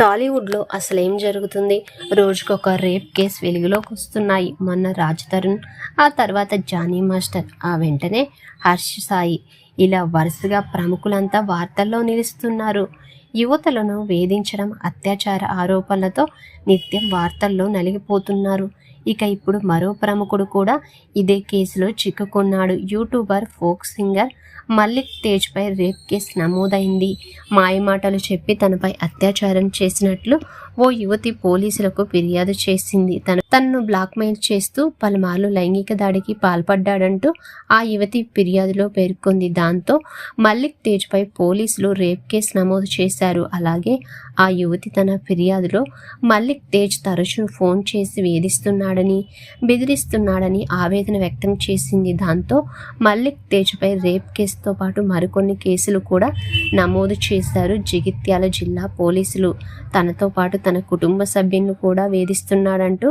టాలీవుడ్లో అసలు ఏం జరుగుతుంది? రోజుకొక రేప్ కేసు వెలుగులోకి వస్తున్నాయి మొన్న రాజ్ తరుణ్. ఆ తర్వాత జానీ మాస్టర్ ఆ వెంటనే హర్ష సాయి. ఇలా వరుసగా ప్రముఖులంతా వార్తల్లో నిలుస్తున్నారు. యువతలను వేధించడం అత్యాచార ఆరోపణలతో నిత్యం వార్తల్లో నలిగిపోతున్నారు. ఇక ఇప్పుడు మరో ప్రముఖుడు కూడా ఇదే కేసులో చిక్కుకున్నాడు. యూట్యూబర్ ఫోక్ సింగర్ మల్లిక్ తేజ్పై రేప్ కేసు నమోదైంది. మాయమాటలు చెప్పి తనపై అత్యాచారం చేసినట్లు ఓ యువతి పోలీసులకు ఫిర్యాదు చేసింది. తన తనను బ్లాక్మెయిల్ చేస్తూ పలుమార్లు లైంగిక దాడికి పాల్పడ్డాడంటూ ఆ యువతి ఫిర్యాదులో పేర్కొంది. దాంతో మల్లిక్ తేజ్పై పోలీసులు రేప్ కేసు నమోదు చేశారు. అలాగే ఆ యువతి తన ఫిర్యాదులో మల్లిక్ తేజ్ తరచూ ఫోన్ చేసి వేధిస్తున్నాడు. చేస్తున్నాడని బెదిరిస్తున్నాడని ఆవేదన వ్యక్తం చేసింది. దాంతో మల్లిక్ తేజ్పై రేప్ కేసుతో పాటు మరికొన్ని కేసులు కూడా నమోదు చేశారు. జగిత్యాల జిల్లా పోలీసులు తనతో పాటు తన కుటుంబ సభ్యులను కూడా వేధిస్తున్నాడంటూ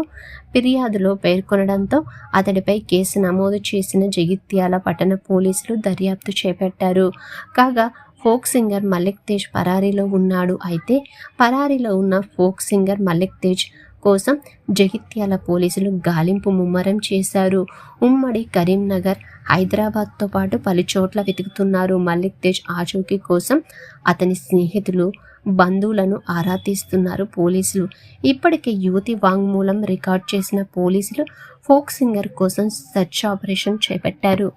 ఫిర్యాదులో పేర్కొనడంతో అతడిపై కేసు నమోదు చేసిన జగిత్యాల పట్టణ పోలీసులు దర్యాప్తు చేపట్టారు. కాగా ఫోక్ సింగర్ మల్లిక్ తేజ్ పరారీలో ఉన్నాడు. అయితే పరారీలో ఉన్న ఫోక్ సింగర్ మల్లిక్ తేజ్ కోసం జగిత్యాల పోలీసులు గాలింపు ముమ్మరం చేశారు. ఉమ్మడి కరీంనగర్ హైదరాబాద్తో పాటు పలు చోట్ల వెతుకుతున్నారు మల్లిక్ తేజ్ ఆచూకీ కోసం అతని స్నేహితులు బంధువులను ఆరా తీస్తున్నారు పోలీసులు. ఇప్పటికే యువతి వాంగ్మూలం రికార్డ్ చేసిన పోలీసులు ఫోక్ సింగర్ కోసం సెర్చ్ ఆపరేషన్ చేపట్టారు.